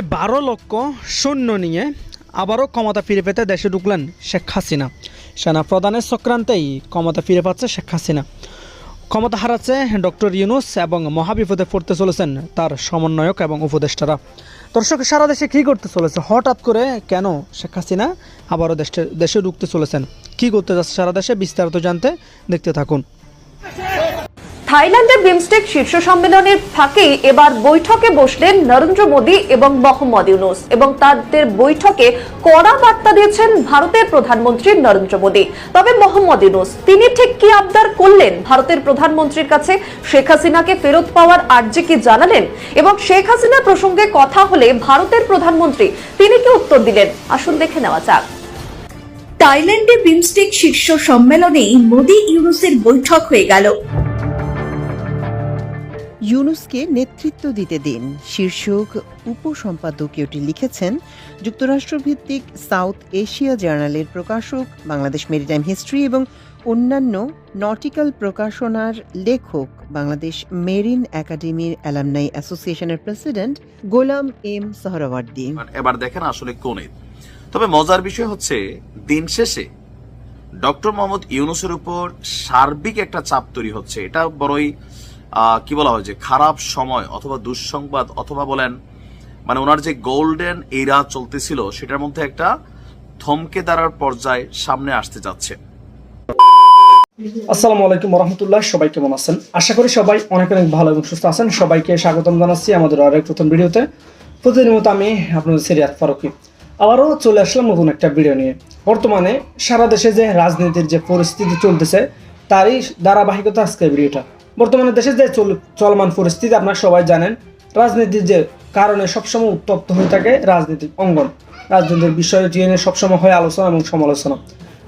প্রায় বারো লক্ষ সৈন্য নিয়ে আবারও ক্ষমতা ফিরে পেতে দেশে ঢুকলেন শেখ হাসিনা। সেনা প্রধানের চক্রান্তেই ক্ষমতা ফিরে পাচ্ছে শেখ হাসিনা। ক্ষমতা হারাচ্ছে ডক্টর ইউনুস এবং মহাবিপদে পড়তে চলেছেন তার সমন্বয়ক এবং উপদেষ্টারা। দর্শক, সারা দেশে কী করতে চলেছে? হঠাৎ করে কেন শেখ হাসিনা আবারও দেশে দেশে ঢুকতে চলেছেন? কী করতে যাচ্ছে সারা দেশে? বিস্তারিত জানতে দেখতে থাকুন। থাইল্যান্ডের বিমস্টেক শীর্ষ সম্মেলনের ফাঁকে এবার বৈঠকে বসলেন নরেন্দ্র মোদী এবং মোহাম্মদ ইউনুস এবং তাদের বৈঠকে কড়া বার্তা দিয়েছেন ভারতের প্রধানমন্ত্রী নরেন্দ্র মোদী। তবে মোহাম্মদ ইউনুস, তিনি ঠিক কি আবদার করলেন ভারতের প্রধানমন্ত্রীর কাছে? শেখ হাসিনাকে ফেরত পাওয়ার আর্জি কি জানালেন? এবং শেখ হাসিনা প্রসঙ্গে কথা হলে ভারতের প্রধানমন্ত্রী, তিনি কি উত্তর দিলেন? আসুন দেখে নেওয়া যাক। থাইল্যান্ডে বিমস্টেক শীর্ষ সম্মেলনে মোদি ইউনুসের বৈঠক হয়ে গেল। ইউনুসকে নেতৃত্ব দিতে দিন। শীর্ষক উপসম্পাদকীয়টি লিখেছেন, যুক্তরাষ্ট্রভিত্তিক সাউথ এশিয়া জার্নালের প্রকাশক, বাংলাদেশ মেরিটাইম হিস্ট্রি এবং অন্যান্য নটিক্যাল প্রকাশনার লেখক, বাংলাদেশ মেরিন একাডেমির অ্যালামনাই অ্যাসোসিয়েশনের প্রেসিডেন্ট গোলাম এম সহরাওয়ার্দী। এবার দেখেন আসলে কোন তবে মজার বিষয় হচ্ছে, দিন শেষে ডক্টর মোহাম্মদ ইউনুসের উপর সার্বিক একটা চাপ তৈরি হচ্ছে। এটা বড়ই কি বলা হয় যে খারাপ সময় অথবা দুঃসংবাদ অথবা বলেন মানে ওনার যে গোল্ডেন এরা চলতেছিল, সেটার মধ্যে একটা থমকে দাঁড়ার পর্যায়ে সামনে আসতে যাচ্ছে। আসসালামু আলাইকুম রহমতুল্লাহ সবাই কেমন আছেন? আশা করি সবাই অনেক অনেক ভালো এবং সুস্থ আছেন। সবাইকে স্বাগতম জানাচ্ছি আমাদের আরেক প্রথম ভিডিওতে। প্রতিনিয়ত আমি আপনাদের সিরিয়াত ফারুকি। আবারও চলে আসলাম নতুন একটা ভিডিও নিয়ে। বর্তমানে সারা দেশে যে রাজনীতির যে পরিস্থিতি চলতেছে, তারই ধারাবাহিকতা আজকের ভিডিওটা। বর্তমানে দেশে যে চল চলমান পরিস্থিতি আপনারা সবাই জানেন, রাজনীতির যে কারণে সবসময় উত্তপ্ত হয়ে থাকে রাজনীতির অঙ্গন। রাজনীতির বিষয়টি নিয়ে সবসময় হয় আলোচনা এবং সমালোচনা।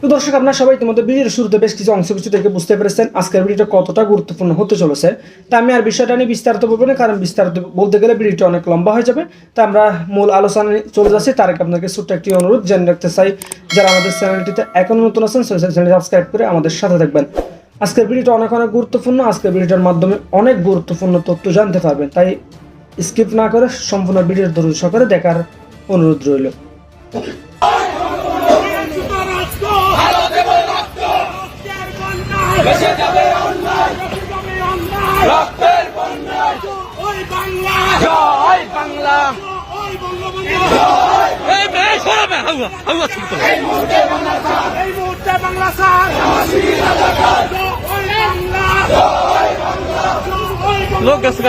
তো দর্শক, আপনারা সবাই ইতিমধ্যে ভিডিওর শুরুতে বেশ কিছু অংশ কিছু থেকে বুঝতে পেরেছেন আজকের ভিডিওটা কতটা গুরুত্বপূর্ণ হতে চলেছে। তা আমি আর বিষয়টা নিয়ে বিস্তারিত বলব না, কারণ বিস্তারিত বলতে গেলে ভিডিওটা অনেক লম্বা হয়ে যাবে। তা আমরা মূল আলোচনায় চলে যাচ্ছি। তার আগে আপনাকে ছোট্ট একটি অনুরোধ, জেনে রাখতে চাই, যারা আমাদের চ্যানেলটিতে এখনও নতুন আছেন চ্যানেলটি সাবস্ক্রাইব করে আমাদের সাথে থাকবেন। আজকের ভিডিওটা অনেক অনেক গুরুত্বপূর্ণ। আজকের ভিডিওটার মাধ্যমে অনেক গুরুত্বপূর্ণ তথ্য জানতে পারবেন। তাই স্কিপ না করে সম্পূর্ণ ভিডিওর ধৈর্য সহকারে দেখার অনুরোধ রইল। বাংলা। এই মুহূর্তে বাংলা স্যার এই মুহূর্তে বাংলা স্যার লোক গেছে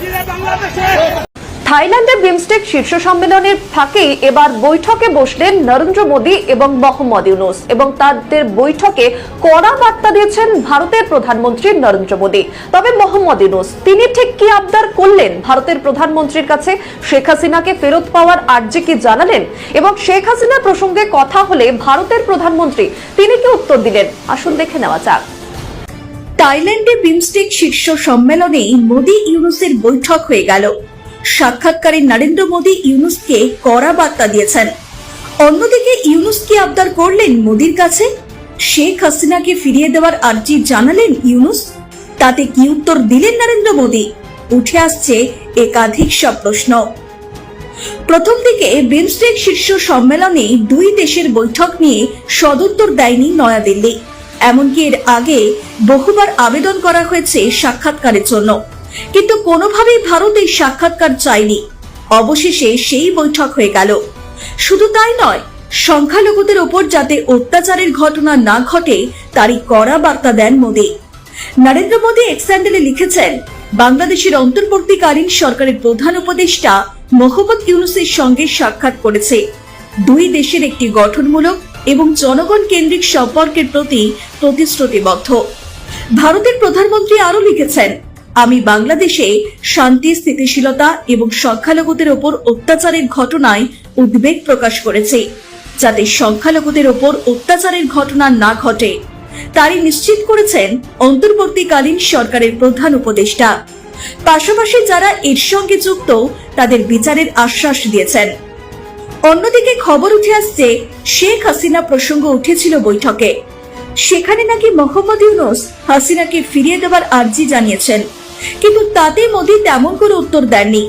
ফিরে বাংলাদেশে থাইল্যান্ডের বিমস্টেক শীর্ষ সম্মেলনের ফাঁকে এবার বৈঠকে বসলেন নরেন্দ্র মোদী এবং মোহাম্মদ ইউনুস এবং তাদের বৈঠকে কড়া বার্তা দিয়েছেন ভারতের প্রধানমন্ত্রী নরেন্দ্র মোদী। তবে মোহাম্মদ ইউনুস, তিনি ঠিক কি আবদার করলেন ভারতের প্রধানমন্ত্রীর কাছে? শেখ হাসিনাকে ফেরত পাওয়ার আর্জি কি জানালেন? এবং শেখ হাসিনা প্রসঙ্গে কথা হলে ভারতের প্রধানমন্ত্রী, তিনি কি উত্তর দিলেন? আসুন দেখে নেওয়া যাক। থাইল্যান্ডে বিমস্টেক শীর্ষ সম্মেলনে মোদি ইউনুসের বৈঠক হয়ে গেল। সাক্ষাৎকারে নরেন্দ্র মোদী ইউনুসকে কড়া বার্তা দিয়েছেন। অন্যদিকে ইউনুস কি আবদার করলেন মোদির কাছে, শেখ হাসিনাকে ফিরিয়ে দেওয়ার আর্জি জানালেন ইউনুস। তাতে কি উত্তর দিলেন নরেন্দ্র মোদী? উঠে আসছে একাধিক সব প্রশ্ন। প্রথম দিকে বিমস্টেক শীর্ষ সম্মেলনে দুই দেশের বৈঠক নিয়ে সদুত্তর দেয়নি নয়াদিল্লি। এমনকি এর আগে বহুবার আবেদন করা হয়েছে সাক্ষাৎকারের জন্য। কিন্তু কোনোভাবেই ভারত এই সাক্ষাৎকার চায়নি। অবশেষে সেই বৈঠক হয়ে গেল। শুধু তাই নয়, সংখ্যালঘুদের ওপর যাতে অত্যাচারের ঘটনা না ঘটে, তারই কড়া বার্তা দেন মোদী। নরেন্দ্র মোদী এক্স্যান্ডেলে লিখেছেন, বাংলাদেশের অন্তর্বর্তীকালীন সরকারের প্রধান উপদেষ্টা মোহাম্মদ ইউনুসের সঙ্গে সাক্ষাৎ করেছে। দুই দেশের একটি গঠনমূলক এবং জনগণ কেন্দ্রিক সম্পর্কের প্রতি প্রতিশ্রুতিবদ্ধ। ভারতের প্রধানমন্ত্রী আরও লিখেছেন আমি বাংলাদেশে শান্তি, স্থিতিশীলতা এবং সংখ্যালঘুদের ওপর অত্যাচারের ঘটনায় উদ্বেগ প্রকাশ করেছি। যাতে সংখ্যালঘুদের ওপর অত্যাচারের ঘটনা না ঘটে, তারই নিশ্চিত করেছেন অন্তর্বর্তীকালীন সরকারের প্রধান উপদেষ্টা। পাশাপাশি যারা এর সঙ্গে যুক্ত, তাদের বিচারের আশ্বাস দিয়েছেন। অন্যদিকে খবর উঠে আসছে, শেখ হাসিনা প্রসঙ্গ উঠেছিল বৈঠকে। সেখানে নাকি মোহাম্মদ ইউনুস হাসিনাকে ফিরিয়ে দেওয়ার আর্জি জানিয়েছেন। কিন্তু তাতে মোদী তেমন করে উত্তর দেননি।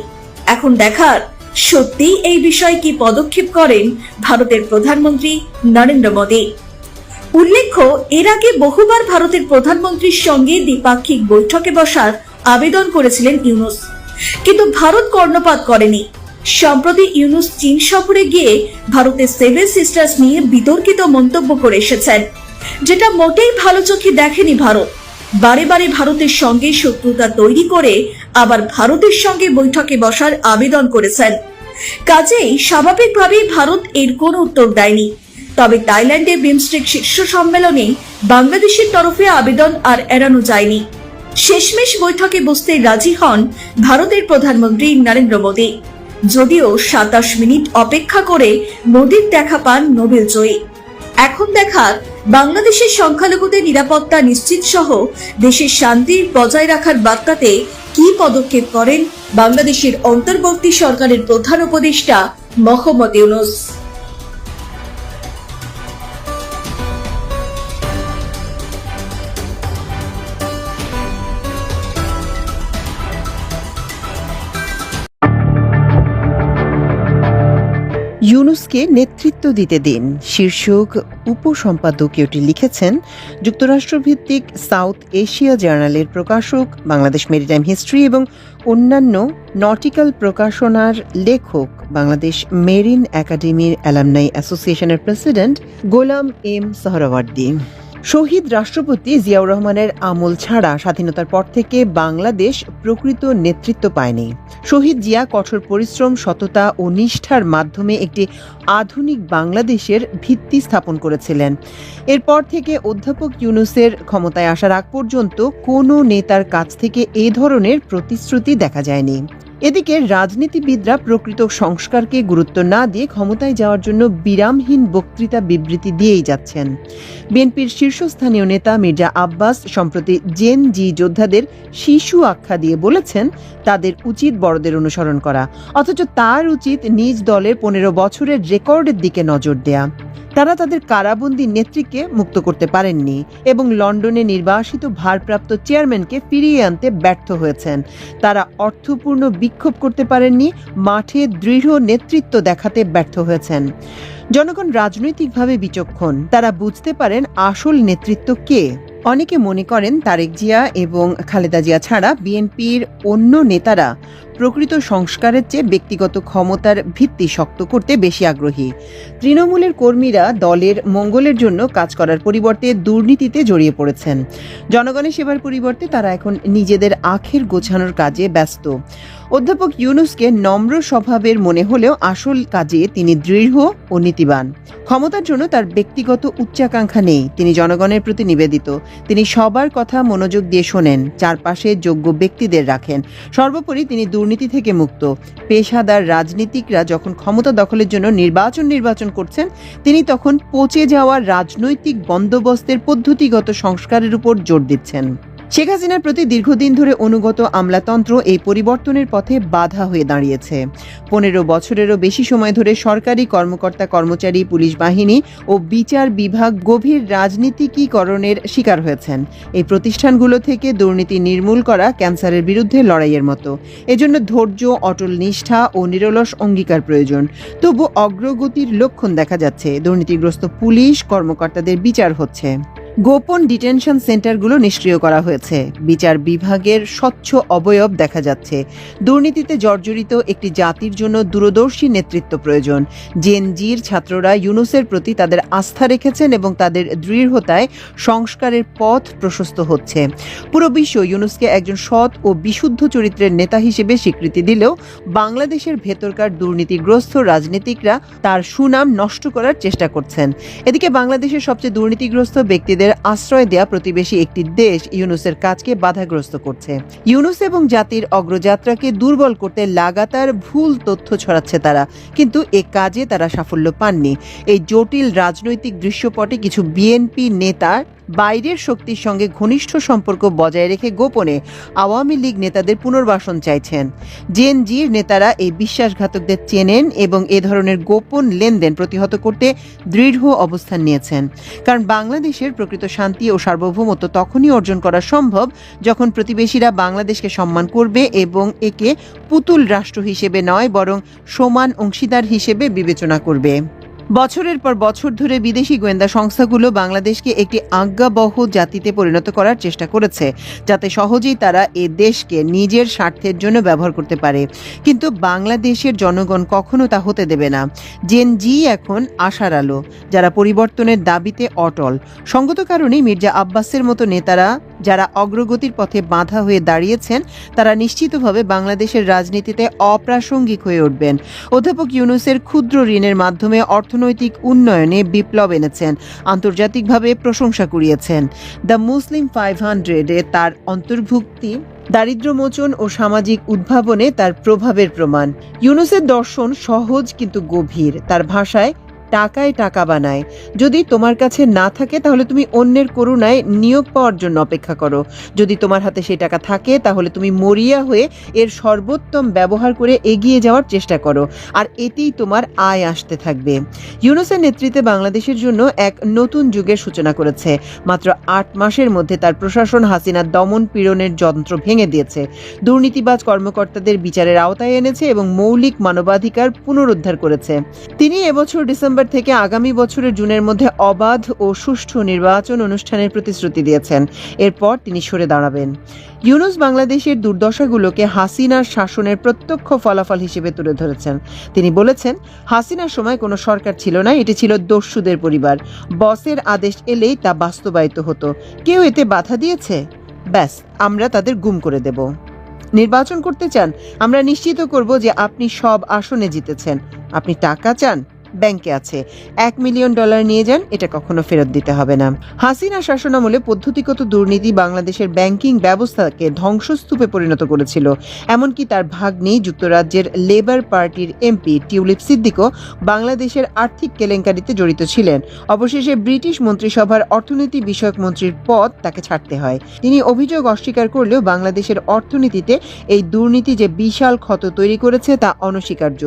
এখন দেখার, সত্যিই এই বিষয়ে কি পদক্ষেপ করেন ভারতের প্রধানমন্ত্রী নরেন্দ্র মোদী? উল্লেখ্য, এর আগে বহুবার ভারতের প্রধানমন্ত্রীর সঙ্গে দ্বিপাক্ষিক বৈঠকে বসার আবেদন করেছিলেন ইউনুস। কিন্তু ভারত কর্ণপাত করেনি। সম্প্রতি ইউনুস চীন সফরে গিয়ে ভারতের সেভেন সিস্টার্স নিয়ে বিতর্কিত মন্তব্য করে এসেছেন, যেটা মোটেই ভালো চোখে দেখেনি ভারত। বারে বারে ভারতের সঙ্গে শত্রুতা তৈরি করে আবার ভারতের সঙ্গে বৈঠকে বসার আবেদন করেছেন। কাজেই স্বাভাবিকভাবেই ভারত এর কোনো উত্তর দেয়নি। তবে থাইল্যান্ডে বিমস্টেক শীর্ষ সম্মেলনে বাংলাদেশের তরফে আবেদন আর এড়ানো যায়নি। শেষমেশ বৈঠকে বসতে রাজি হন ভারতের প্রধানমন্ত্রী নরেন্দ্র মোদী। যদিও সাতাশ মিনিট অপেক্ষা করে মোদীর দেখা পান নোবেল জয়ী। এখন দেখার বাংলাদেশের সংখ্যালঘুদের নিরাপত্তা নিশ্চিত সহ দেশের শান্তির বজায় রাখার বার্তাতে কি পদক্ষেপ করেন বাংলাদেশের অন্তর্বর্তী সরকারের প্রধান উপদেষ্টা মোহাম্মদ ইউনুস। ইউনুসকে নেতৃত্ব দিতে দিন শীর্ষক উপসম্পাদকীয়টি লিখেছেন যুক্তরাষ্ট্রভিত্তিক সাউথ এশিয়া জার্নালের প্রকাশক, বাংলাদেশ মেরিটাইম হিস্ট্রি এবং অন্যান্য নটিক্যাল প্রকাশনার লেখক, বাংলাদেশ মেরিন একাডেমির অ্যালামনাই অ্যাসোসিয়েশনের প্রেসিডেন্ট গোলাম এম সহরাওয়ার্দী। শহীদ রাষ্ট্রপতি জিয়াউর রহমানের আমল ছাড়া স্বাধীনতার পর থেকে বাংলাদেশ প্রকৃত নেতৃত্ব পায়নি। শহীদ জিয়া কঠোর পরিশ্রম, সততা ও নিষ্ঠার মাধ্যমে একটি আধুনিক বাংলাদেশের ভিত্তি স্থাপন করেছিলেন। এরপর থেকে অধ্যাপক ইউনুসের ক্ষমতায় আসার আগ পর্যন্ত কোনো নেতার কাছ থেকে এ ধরনের প্রতিশ্রুতি দেখা যায়নি। এদিকে রাজনীতিবিদরা প্রকৃত সংস্কারকে গুরুত্ব না দিয়ে ক্ষমতায় যাওয়ার জন্য বিরামহীন বক্তৃতা বিবৃতি দিয়েই যাচ্ছেন। বিএনপির শীর্ষস্থানীয় নেতা মির্জা আব্বাস সম্প্রতি জেন জি যোদ্ধাদের শিশু আখ্যা দিয়ে বলেছেন, তাদের উচিত বড়দের অনুসরণ করা। অথচ তার উচিত নিজ দলের পনেরো বছরের রেকর্ডের দিকে নজর দেয়া। তারা তাদের কারাবন্দি নেত্রীকে মুক্ত করতে পারেননি এবং লন্ডনে নির্বাসিত ভারপ্রাপ্ত চেয়ারম্যানকে ফিরিয়ে আনতে ব্যর্থ হয়েছেন। তারা অর্থপূর্ণ বিক্ষোভ করতে পারেননি, মাঠে দৃঢ় নেতৃত্ব দেখাতে ব্যর্থ হয়েছেন। জনগণ রাজনৈতিকভাবে বিচক্ষণ। তারা বুঝতে পারেন আসল নেতৃত্ব কে। অনেকে মনে করেন তারেক জিয়া এবং খালেদা জিয়া ছাড়া বিএনপির অন্য নেতারা প্রকৃত সংস্কারের চেয়ে ব্যক্তিগত ক্ষমতার ভিত্তি শক্ত করতে বেশি আগ্রহী। তৃণমূলের কর্মীরা দলের মঙ্গলের জন্য কাজ করার পরিবর্তে দুর্নীতিতে জড়িয়ে পড়েছেন। জনগণের সেবার পরিবর্তে তারা এখন নিজেদের আখের গোছানোর কাজে ব্যস্ত। অধ্যাপক ইউনুসকে নম্র স্বভাবের মনে হলেও আসল কাজে তিনি দৃঢ় ও নীতিবান। ক্ষমতার জন্য তার ব্যক্তিগত উচ্চাকাঙ্ক্ষা নেই। তিনি জনগণের প্রতি নিবেদিত। তিনি সবার কথা মনোযোগ দিয়ে শোনেন। চারপাশে যোগ্য ব্যক্তিদের রাখেন। সর্বোপরি তিনি দুর্নীতি থেকে মুক্ত। পেশাদার রাজনীতিকরা যখন ক্ষমতা দখলের জন্য নির্বাচন নির্বাচন করছেন, তিনি তখন পচে যাওয়া রাজনৈতিক বন্দোবস্তের পদ্ধতিগত সংস্কারের উপর জোর দিচ্ছেন। শেখ হাসিনার প্রতি দীর্ঘদিন ধরে অনুগত আমলাতন্ত্র এই পরিবর্তনের পথে বাধা হয়ে দাঁড়িয়েছে। পনেরো বছরেরও বেশি সময় ধরে সরকারি কর্মকর্তা কর্মচারী, পুলিশ বাহিনী ও বিচার বিভাগ গভীর রাজনীতিকীকরণের শিকার হয়েছেন। এই প্রতিষ্ঠানগুলো থেকে দুর্নীতি নির্মূল করা ক্যান্সারের বিরুদ্ধে লড়াইয়ের মতো। এজন্য ধৈর্য, অটল নিষ্ঠা ও নিরলস অঙ্গীকার প্রয়োজন। তবু অগ্রগতির লক্ষণ দেখা যাচ্ছে। দুর্নীতিগ্রস্ত পুলিশ কর্মকর্তাদের বিচার হচ্ছে। গোপন ডিটেনশন সেন্টারগুলো নিষ্ক্রিয় করা হয়েছে। বিচার বিভাগের স্বচ্ছ অবয়ব দেখা যাচ্ছে। দুর্নীতিতে জর্জরিত একটি জাতির জন্য দূরদর্শী নেতৃত্ব প্রয়োজন। জেনজির ছাত্ররা ইউনুসের প্রতি তাদের আস্থা রেখেছেন এবং তাদের দৃঢ়তায় সংস্কারের পথ প্রশস্ত হচ্ছে। পুরো বিশ্ব ইউনুসকে একজন সৎ ও বিশুদ্ধ চরিত্রের নেতা হিসেবে স্বীকৃতি দিলেও বাংলাদেশের ভেতরকার দুর্নীতিগ্রস্ত রাজনীতিকরা তার সুনাম নষ্ট করার চেষ্টা করছেন। এদিকে বাংলাদেশের সবচেয়ে দুর্নীতিগ্রস্ত ব্যক্তিদের আশ্রয় দেয়া প্রতিবেশী একটি দেশ ইউনুসের কাজকে বাধাগ্রস্ত করছে। ইউনুস এবং জাতির অগ্রযাত্রাকে দুর্বল করতে লাগাতার ভুল তথ্য ছড়াচ্ছে তারা, কিন্তু এ কাজে তারা সাফল্য পাননি। এই জটিল রাজনৈতিক দৃশ্যপটে কিছু বিএনপি নেতা বাইরের শক্তির সঙ্গে ঘনিষ্ঠ সম্পর্ক বজায় রেখে গোপনে আওয়ামী লীগ নেতাদের পুনর্বাসন চাইছেন। জেএনজির নেতারা এই বিশ্বাসঘাতকদের চেনেন এবং এ ধরনের গোপন লেনদেন প্রতিহত করতে দৃঢ় অবস্থান নিয়েছেন। কারণ বাংলাদেশের প্রকৃত শান্তি ও সার্বভৌমত্ব তখনই অর্জন করা সম্ভব যখন প্রতিবেশীরা বাংলাদেশকে সম্মান করবে এবং একে পুতুল রাষ্ট্র হিসেবে নয়, বরং সমান অংশীদার হিসেবে বিবেচনা করবে। বছরের পর বছর ধরে বিদেশি গোয়েন্দা সংস্থাগুলো বাংলাদেশকে একটি আজ্ঞাবহ জাতিতে পরিণত করার চেষ্টা করেছে, যাতে সহজেই তারা এ দেশকে নিজের স্বার্থের জন্য ব্যবহার করতে পারে। কিন্তু বাংলাদেশের জনগণ কখনো তা হতে দেবে না। জেন জি এখন আশার আলো, যারা পরিবর্তনের দাবিতে অটল। সঙ্গত কারণেই মির্জা আব্বাসের মতো নেতারা, যারা অগ্রগতির পথে বাধা হয়ে দাঁড়িয়েছেন, তারা নিশ্চিতভাবে বাংলাদেশের রাজনীতিতে অপ্রাসঙ্গিক হয়ে উঠবেন। অধ্যাপক ইউনুসের ক্ষুদ্র ঋণের মাধ্যমে অর্থনৈতিক উন্নয়নে বিপ্লব এনেছেন, আন্তর্জাতিকভাবে প্রশংসা কুড়িয়েছেন। দ্য মুসলিম ফাইভ হান্ড্রেডে তার অন্তর্ভুক্তি দারিদ্র্যমোচন ও সামাজিক উদ্ভাবনে তার প্রভাবের প্রমাণ। ইউনুসের দর্শন সহজ কিন্তু গভীর। তার ভাষায় টাকায় টাকা বানায়। যদি তোমার কাছে না থাকে, তাহলে তুমি অন্যের করুণায় নিয়োগ পাওয়ার জন্য অপেক্ষা করো। যদি তোমার হাতে সেই টাকা থাকে, তাহলে তুমি মরিয়া হয়ে এর সর্বোত্তম ব্যবহার করে এগিয়ে যাওয়ার চেষ্টা করো, আর এতেই তোমার আয় আসতে থাকবে। ইউনুসের নেতৃত্বে বাংলাদেশের জন্য এক নতুন যুগের সূচনা করেছে। মাত্র আট মাসের মধ্যে তার প্রশাসন হাসিনার দমন পীড়নের যন্ত্র ভেঙে দিয়েছে। দুর্নীতিবাজ কর্মকর্তাদের বিচারের আওতায় এনেছে এবং মৌলিক মানবাধিকার পুনরুদ্ধার করেছে। তিনি এবছর ডিসেম্বর থেকে আগামী বছরের জুনের মধ্যে অবাধ ও সুষ্ঠু নির্বাচন অনুষ্ঠানের প্রতিশ্রুতি দিয়েছেন। এরপর তিনি সরে দাঁড়াবেন। ইউনুস বাংলাদেশের দুর্দশাগুলোকে হাসিনার শাসনের প্রত্যক্ষ ফলাফল হিসেবে তুলে ধরেছেন। তিনি বলেছেন, হাসিনার সময় কোনো সরকার ছিল না, এটি ছিল দস্যুদের পরিবার। বসের আদেশ এলেই তা বাস্তবায়িত হতো। কেউ এতে বাধা দিয়েছে? ব্যাস, আমরা তাদের গুম করে দেব। নির্বাচন করতে চান, আমরা নিশ্চিত করব যে আপনি সব আসনে জিতেছেন। আপনি টাকা চান ব্যাংকে আছে। এক মিলিয়ন ডলার নিয়ে যান, এটা কখনো ফেরত দিতে হবে না। হাসিনা শাসনামলে পদ্ধতিগত দুর্নীতি বাংলাদেশের ব্যাংকিং ব্যবস্থাকে ধ্বংসস্তূপে পরিণত করেছিল। এমনকি তার ভাগ্নি, যুক্তরাজ্যের লেবার পার্টির এমপি টিউলিপ সিদ্দিকও বাংলাদেশের আর্থিক কেলেঙ্কারিতে জড়িত ছিলেন। অবশেষে ব্রিটিশ মন্ত্রিসভার অর্থনীতি বিষয়ক মন্ত্রীর পদ তাকে ছাড়তে হয়। তিনি অভিযোগ অস্বীকার করলেও বাংলাদেশের অর্থনীতিতে এই দুর্নীতি যে বিশাল ক্ষত তৈরি করেছে তা অনস্বীকার্য।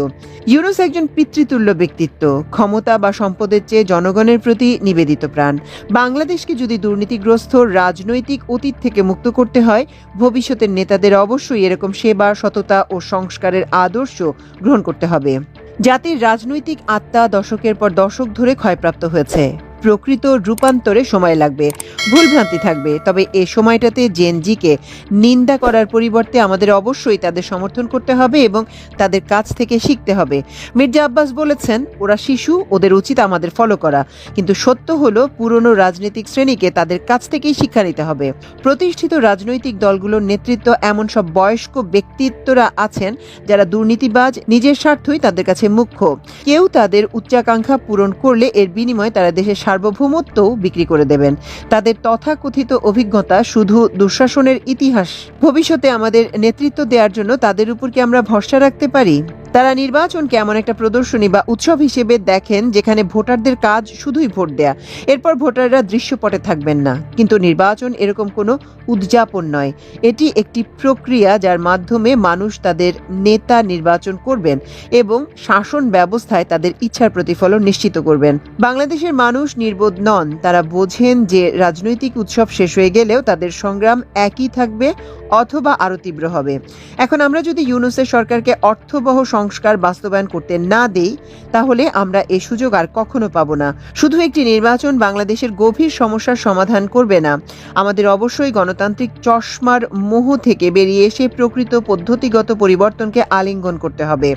ইউনুস একজন পিতৃতুল্য ব্যক্তিত্ব। ক্ষমতা বা সম্পদের চেয়ে জনগণের প্রতি নিবেদিত প্রাণ। বাংলাদেশকে যদি দুর্নীতিগ্রস্ত, রাজনৈতিক অতীত থেকে মুক্ত করতে হয়, ভবিষ্যতের নেতাদের অবশ্যই এরকম সেবা, সততা ও সংস্কারের আদর্শ গ্রহণ করতে হবে। জাতির রাজনৈতিক আত্মা দশকের পর দশক ধরে ক্ষয়প্রাপ্ত হয়েছে। প্রকৃত রূপান্তরে সময় লাগবে। ভুলভ্রান্তি থাকবে। তবে এ সময়টাতে জেনজিকে নিন্দা করার পরিবর্তে আমাদের অবশ্যই তাদের সমর্থন করতে হবে এবং তাদের কাছ থেকে শিখতে হবে। মির্জা আব্বাস বলেছেন, ওরা শিশু, ওদের উচিত আমাদের ফলো করা। কিন্তু সত্য হলো, পুরনো রাজনৈতিক শ্রেণীকে তাদের কাছ থেকেই শিক্ষা নিতে হবে। প্রতিষ্ঠিত রাজনৈতিক দলগুলোর নেতৃত্ব এমন সব বয়স্ক ব্যক্তিত্বরা আছেন যারা দুর্নীতিবাজ, নিজের স্বার্থই তাদের কাছে মুখ্য। কেউ তাদের উচ্চাকাঙ্ক্ষা পূরণ করলে এর বিনিময়ে তারা দেশের সার্বভৌমত্বও বিক্রি করে দেবেন। তাদের তথাকথিত অভিজ্ঞতা শুধু দুঃশাসনের ইতিহাস। ভবিষ্যতে আমাদের নেতৃত্ব দেওয়ার জন্য তাদের উপর কি আমরা ভরসা রাখতে পারি? তারা নির্বাচনকে এমন একটা প্রদর্শনী বা উৎসব হিসেবে দেখেন যেখানে ভোটারদের কাজ শুধুই ভোট দেয়া। এরপর ভোটাররা দৃশ্যপটে থাকবেন না। কিন্তু নির্বাচন এরকম কোনো উদযাপন নয়। এটি একটি প্রক্রিয়া যার মাধ্যমে মানুষ তাদের নেতা নির্বাচন করবেন এবং শাসন ব্যবস্থায় তাদের ইচ্ছার প্রতিফলন নিশ্চিত করবেন। বাংলাদেশের মানুষ নির্বোধ নন। তারা বোঝেন যে রাজনৈতিক উৎসব শেষ হয়ে গেলেও তাদের সংগ্রাম একই থাকবে অথবা আরও তীব্র হবে। এখন আমরা যদি ইউনুসের সরকারকে অর্থবহ সংস্কার বাস্তবায়ন করতে না দেই, তাহলে আমরা এ সুযোগ আর কখনো পাবো না। শুধু একটি নির্বাচন বাংলাদেশের গভীর সমস্যার সমাধান করবে না। আমাদের অবশ্যই গণতান্ত্রিক চশমার মোহ থেকে বেরিয়ে এসে প্রকৃত পদ্ধতিগত পরিবর্তনকে আলিঙ্গন করতে হবে।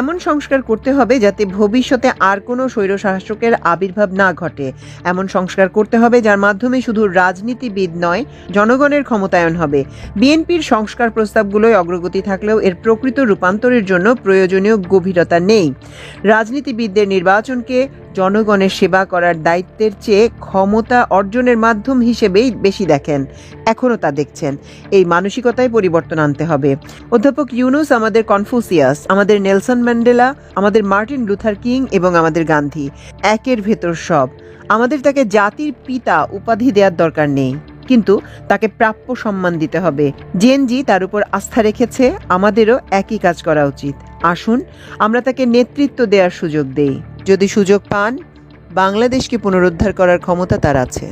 এমন সংস্কার করতে হবে যাতে ভবিষ্যতে আর কোনো স্বৈরশাসকের আবির্ভাব না ঘটে। এমন সংস্কার করতে হবে যার মাধ্যমে শুধু রাজনীতিবিদ নয়, জনগণের ক্ষমতায়ন হবে। বিএনপির সংস্কার প্রস্তাবগুলোয় অগ্রগতি থাকলেও এর প্রকৃত রূপান্তরের জন্য প্রয়োজন প্রয়োজনীয় গভীরতা নেই। রাজনীতিবিদদের নির্বাচনকে জনগণের সেবা করার দায়িত্বের চেয়ে ক্ষমতা অর্জনের মাধ্যম হিসেবেই বেশি দেখেন। এখনও তা দেখছেন। এই মানসিকতায় পরিবর্তন আনতে হবে। অধ্যাপক ইউনুস, আমাদের কনফুসিয়াস, আমাদের নেলসন ম্যান্ডেলা, আমাদের মার্টিন লুথার কিং এবং আমাদের গান্ধী। একের ভেতর সব। আমাদের তাকে জাতির পিতা উপাধি দেওয়ার দরকার নেই। কিন্তু তাকে প্রাপ্য সম্মান দিতে হবে। জেনজি তার উপর আস্থা রেখেছে, আমাদেরও একই কাজ করা উচিত। আসুন, আমরা তাকে নেতৃত্ব দেওয়ার সুযোগ দেই। যদি সুযোগ পান, বাংলাদেশকে পুনরুদ্ধার করার ক্ষমতা তার আছে।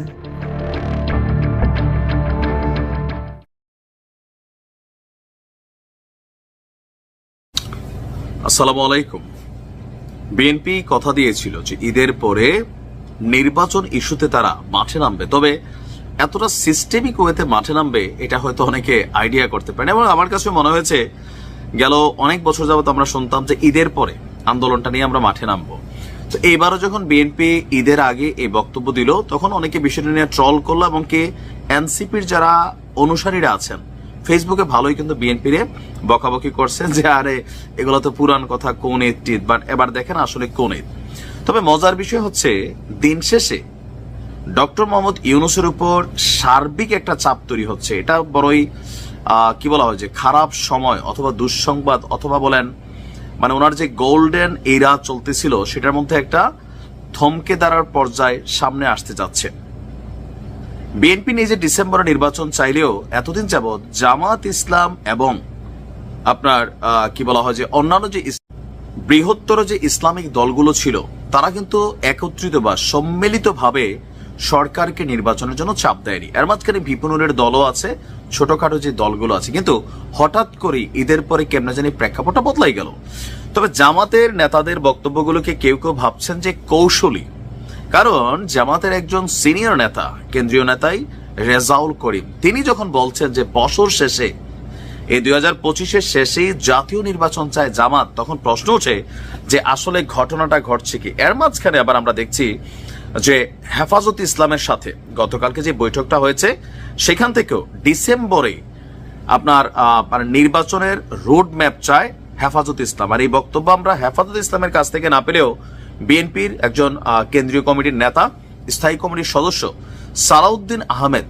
আসসালামু আলাইকুম। বিএনপি কথা দিয়েছিল যে ঈদের পরে নির্বাচন ইস্যুতে তারা মাঠে নামবে। তবে এতটা সিস্টেমিক ওয়েতে মাঠে নামবে, এটা হয়তো অনেকে আইডিয়া করতে পারেন। এবং আমার কাছে মনে হয়েছে, গেল অনেক বছর যাবত আমরা শুনতাম যে ঈদের পরে আন্দোলনটা নিয়ে আমরা মাঠে নামবো। তো এইবারও যখন বিএনপি ঈদের আগে এই বক্তব্য দিল, তখন অনেকে বিষয়টা নিয়ে ট্রল করল এবং কি এনসিপির যারা অনুসারীরা আছেন ফেসবুকে ভালোই কিন্তু বিএনপিরে বকাবকি করছেন যে, আরে, এগুলো তো পুরান কথা, কোন ঈদ বাট এবার দেখেন আসলে কোন ঈদ। তবে মজার বিষয় হচ্ছে, দিন শেষে ডক্টর মোহাম্মদ ইউনুসের উপর সার্বিক একটা চাপ তৈরি হচ্ছে। এটা বড়ই কি বলা হয় যে খারাপ সময় অথবা দুঃসংবাদ অথবা বলেন মানে ওনার যে গোল্ডেন এরা চলতেছিল, সেটার মধ্যে একটা থমকে দাঁড়ার পর্যায়ে সামনে আসতে যাচ্ছে। বিএনপি নিজে ডিসেম্বরে নির্বাচন চাইলেও এতদিন যাবৎ জামাত ইসলাম এবং আপনার কি বলা হয় যে অন্যান্য যে বৃহত্তর যে ইসলামিক দলগুলো ছিল, তারা কিন্তু একত্রিত বা সম্মিলিতভাবে সরকারকে নির্বাচনের জন্য চাপ দেয়নি। এর মাঝখানে বিপণনের দলও আছে, ছোটখাটো যে দলগুলো আছে। কিন্তু হঠাৎ করে ঈদের পরে কেমন জানি প্রেক্ষাপটটা বদলাই গেল। তবে জামাতের নেতাদের বক্তব্যগুলোকে কেউ কেউ ভাবছেন যে কৌশলী। কারণ জামাতের একজন সিনিয়র নেতা, কেন্দ্রীয় নেতাই রেজাউল করিম। তিনি যখন বলছেন যে বছর শেষে, এই দুই হাজার পঁচিশের শেষেই জাতীয় নির্বাচন চায় জামাত, তখন প্রশ্ন ওঠে যে আসলে ঘটনাটা ঘটছে কি? এর মাঝখানে আবার আমরা দেখছি যে হেফাজত ইসলামের সাথে গতকালকে যে বৈঠকটা হয়েছে, সেখান থেকেও ডিসেম্বরে আপনার মানে নির্বাচনের রোড ম্যাপ চায় হেফাজত ইসলাম। আর এই বক্তব্য আমরা হেফাজত ইসলামের কাছ থেকে না পেলেও বিএনপির একজন কেন্দ্রীয় কমিটির নেতা, স্থায়ী কমিটির সদস্য সালাউদ্দিন আহমেদ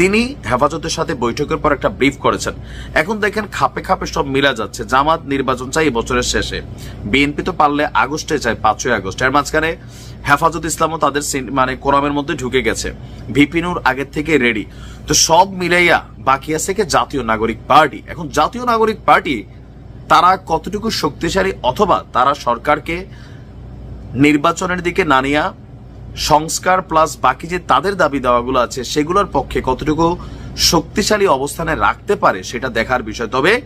তিনি হেফাজতের সাথে বৈঠকের পর একটা ব্রিফ করেছেন। এখন দেখেন খাপে খাপে সব মিলা যাচ্ছে। জামাত নির্বাচন চাই বছরের শেষে। বিএনপি তো পারলে আগস্টে চায়, পাঁচই আগস্ট। এর মাঝখানে হেফাজত ইসলামও তাদের মানে কোরামের মধ্যে ঢুকে গেছে। ভিপিনুর আগের থেকে রেডি তো সব মিলাইয়া বাকি আছে কি? জাতীয় নাগরিক পার্টি। এখন জাতীয় নাগরিক পার্টি, তারা কতটুকু শক্তিশালী অথবা তারা সরকারকে নির্বাচনের দিকে না সংস্কার প্লাস বাকি যে তাদের দাবি দেওয়াগুলো আছে, সেগুলোর পক্ষে কতটুকু শক্তিশালী অবস্থানে রাখতে পারে সেটা দেখার বিষয়। তবে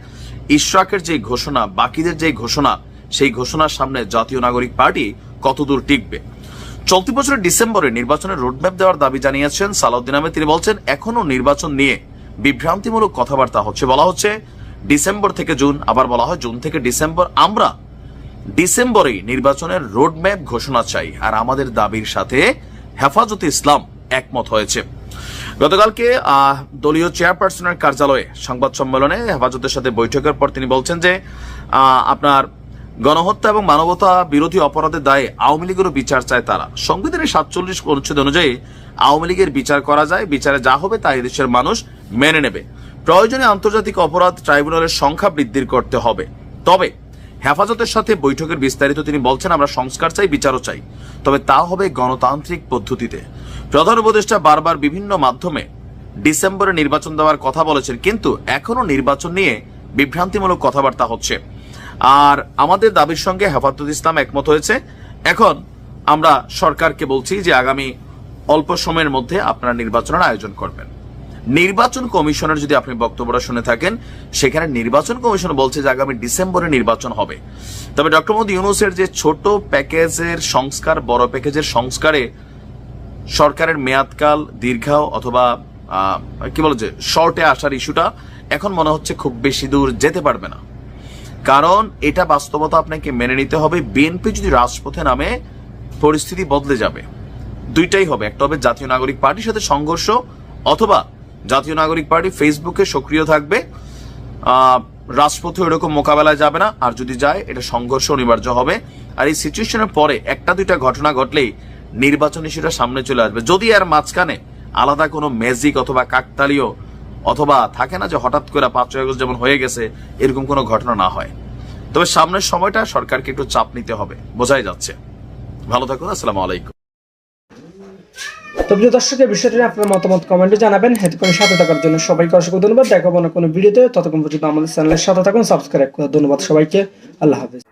ইশরাকের যে ঘোষণা, বাকিদের যে ঘোষণা, সেই ঘোষণার সামনে জাতীয় নাগরিক পার্টি কতদূর টিকবে? চলতি বছরের ডিসেম্বরে নির্বাচনের রোডম্যাপ দেওয়ার দাবি জানিয়েছেন সালাউদ্দিন আহমেদ। তিনি বলছেন এখনও নির্বাচন নিয়ে বিভ্রান্তিমূলক কথাবার্তা হচ্ছে। বলা হচ্ছে, ডিসেম্বর থেকে জুন, আবার বলা হয় জুন থেকে ডিসেম্বর, আমরা ডিসেম্বরে নির্বাচনের রোডম্যাপ ঘোষণা চাই, আর আমাদের দাবির সাথে হেফাজতে ইসলাম একমত হয়েছে। গতকালকে দলীয় চেয়ারপারসনের কার্যালয়ে সংবাদ সম্মেলনে হেফাজতের সাথে বৈঠকের পর তিনি বলছেন যে আপনার গণহত্যা এবং মানবতা বিরোধী অপরাধের দায়ে আওয়ামী লীগেরও বিচার চায় তারা। সংবিধানের সাতচল্লিশ অনুচ্ছেদ অনুযায়ী আওয়ামী লীগের বিচার করা যায়, বিচারে যা হবে তা দেশের মানুষ মেনে নেবে। প্রয়োজনে আন্তর্জাতিক অপরাধ ট্রাইব্যুনালের সংখ্যা বৃদ্ধির করতে হবে। তবে হেফাজতের সাথে বৈঠকের বিস্তারিত তিনি বলছেন, আমরা সংস্কার চাই, বিচারও চাই। তবে তা হবে গণতান্ত্রিক পদ্ধতিতে। প্রধান উপদেষ্টা বারবার বিভিন্ন মাধ্যমে ডিসেম্বরে নির্বাচন দেওয়ার কথা বলেছেন, কিন্তু এখনও নির্বাচন নিয়ে বিভ্রান্তিমূলক কথাবার্তা হচ্ছে। আর আমাদের দাবির সঙ্গে হেফাজত ইসলাম একমত হয়েছে। এখন আমরা সরকারকে বলছি যে আগামী অল্প সময়ের মধ্যে আপনারা নির্বাচনের আয়োজন করবেন। নির্বাচন কমিশনের যদি আপনি বক্তব্যটা শুনে থাকেন, সেখানে নির্বাচন কমিশন বলছে যে আগামী ডিসেম্বরে নির্বাচন হবে। তবে ডক্টর মোদী ইউনুসের যে ছোট প্যাকেজের সংস্কার, বড় প্যাকেজের সংস্কারে সরকারের মেয়াদকাল দীর্ঘাও অথবা কি বলে যে, শর্টে আসার ইস্যুটা এখন মনে হচ্ছে খুব বেশি দূর যেতে পারবে না। কারণ এটা বাস্তবতা আপনাকে মেনে নিতে হবে। বিএনপি যদি রাজপথে নামে, পরিস্থিতি বদলে যাবে। দুইটাই হবে। একটা হবে জাতীয় নাগরিক পার্টির সাথে সংঘর্ষ অথবা জাতীয় নাগরিক পার্টি ফেসবুকে সক্রিয় থাকবে। রাজপথে এরকম মোকাবেলায় যাবে না। আর যদি যায়, এটা সংঘর্ষ অনিবার্য হবে। আর এই সিচুয়েশনের পরে একটা দুইটা ঘটনা ঘটলেই নির্বাচন ইস্যুটা সামনে চলে আসবে। যদি আর মাঝখানে আলাদা কোনো ম্যাজিক অথবা কাকতালীয় অথবা থাকে না যে হঠাৎ করে পাঁচই আগস্ট যেমন হয়ে গেছে, এরকম কোনো ঘটনা না হয়। তবে সামনের সময়টা সরকারকে একটু চাপ নিতে হবে। বোঝাই যাচ্ছে। ভালো থাকুন, আসসালামু আলাইকুম। তো প্রিয় দর্শক এই বিষয়টি আপনার মতামত কমেন্টে জানাবেন। এতক্ষণ সাথে থাকার জন্য সবাইকে অসংখ্য ধন্যবাদ। দেখাবো না কোনো ভিডিওতে। ততক্ষণ পর্যন্ত আমাদের চ্যানেলের সাথে থাকুন সাবস্ক্রাইব করে ধন্যবাদ সবাইকে। আল্লাহ হাফিজ।